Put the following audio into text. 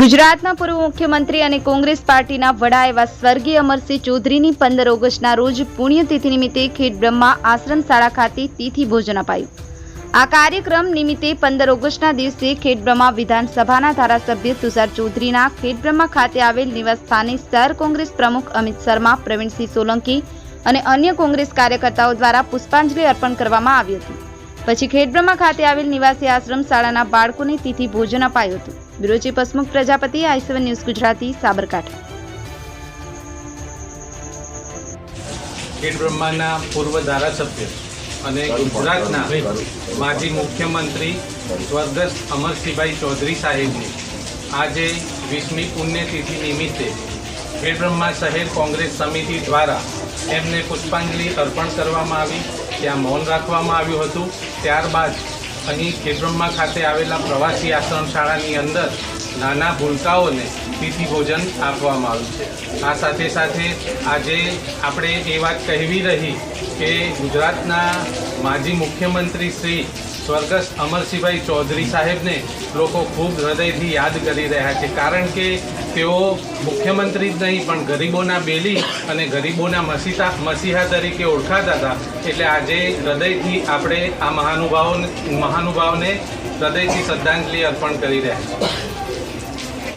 ગુજરાતના પૂર્વ મુખ્યમંત્રી અને કોંગ્રેસ પાર્ટીના વડા એવા સ્વર્ગીય અમરસિંહ ચૌધરીની પંદર ઓગસ્ટના રોજ પુણ્યતિથિ નિમિત્તે ખેડ બ્રહ્મા આશ્રમ શાળા ખાતે તિથિ ભોજન અપાયું. આ કાર્યક્રમ નિમિત્તે પંદર ઓગસ્ટના દિવસે ખેડ બ્રહ્મા વિધાનસભાના ધારાસભ્ય તુષાર ચૌધરીના ખેડ બ્રહ્મા ખાતે આવેલ નિવાસસ્થાને સ્થાને શહેર કોંગ્રેસ પ્રમુખ અમિત શર્મા, પ્રવીણસિંહ સોલંકી અને અન્ય કોંગ્રેસ કાર્યકર્તાઓ દ્વારા પુષ્પાંજલિ અર્પણ કરવામાં આવી હતું. પછી ખેડબ્રહ્મા ખાતે આવેલ નિવાસી આશ્રમ શાળાના બાળકોને તિથિ ભોજન અપાયું હતું. Bureau Pasmukh Prajapati I seven news Gujarati, Sabarkantha. ખેડબ્રહ્માના પૂર્વ ધારાસભ્ય અને ગુજરાતના માજી મુખ્યમંત્રી સ્વર્ગસ્થ અમરસિંહભાઈ ચૌધરી સાહેબની આજે વીસમી પુણ્યતિથિ નિમિત્તે ખેડબ્રહ્મા શહેર કોંગ્રેસ સમિતિ દ્વારા એમને પુષ્પાંજલિ અર્પણ કરવામાં આવી. ત્યાં મૌન રાખવામાં આવ્યું હતું. ત્યારબાદ અહીં ખેબ્રહ્મા ખાતે આવેલા પ્રવાસી આશ્રમ શાળાની અંદર નાના ભૂલકાઓને તિથિ ભોજન આપવામાં આવ્યું છે. આ સાથે સાથે આજે આપણે એ વાત કહેવી રહી કે ગુજરાતના માજી મુખ્યમંત્રી શ્રી સ્વર્ગસ્થ અમરસિંહભાઈ ચૌધરી સાહેબને લોકો ખૂબ હૃદયથી યાદ કરી રહ્યા છે. કારણ કે તેઓ મુખ્યમંત્રી જ નહીં, પણ ગરીબોના બેલી અને ગરીબોના મસીહા મસીહા તરીકે ઓળખાતા હતા. એટલે આજે હૃદયથી આપણે આ મહાનુભાવો મહાનુભાવને હૃદયથી શ્રદ્ધાંજલિ અર્પણ કરી રહ્યા છીએ.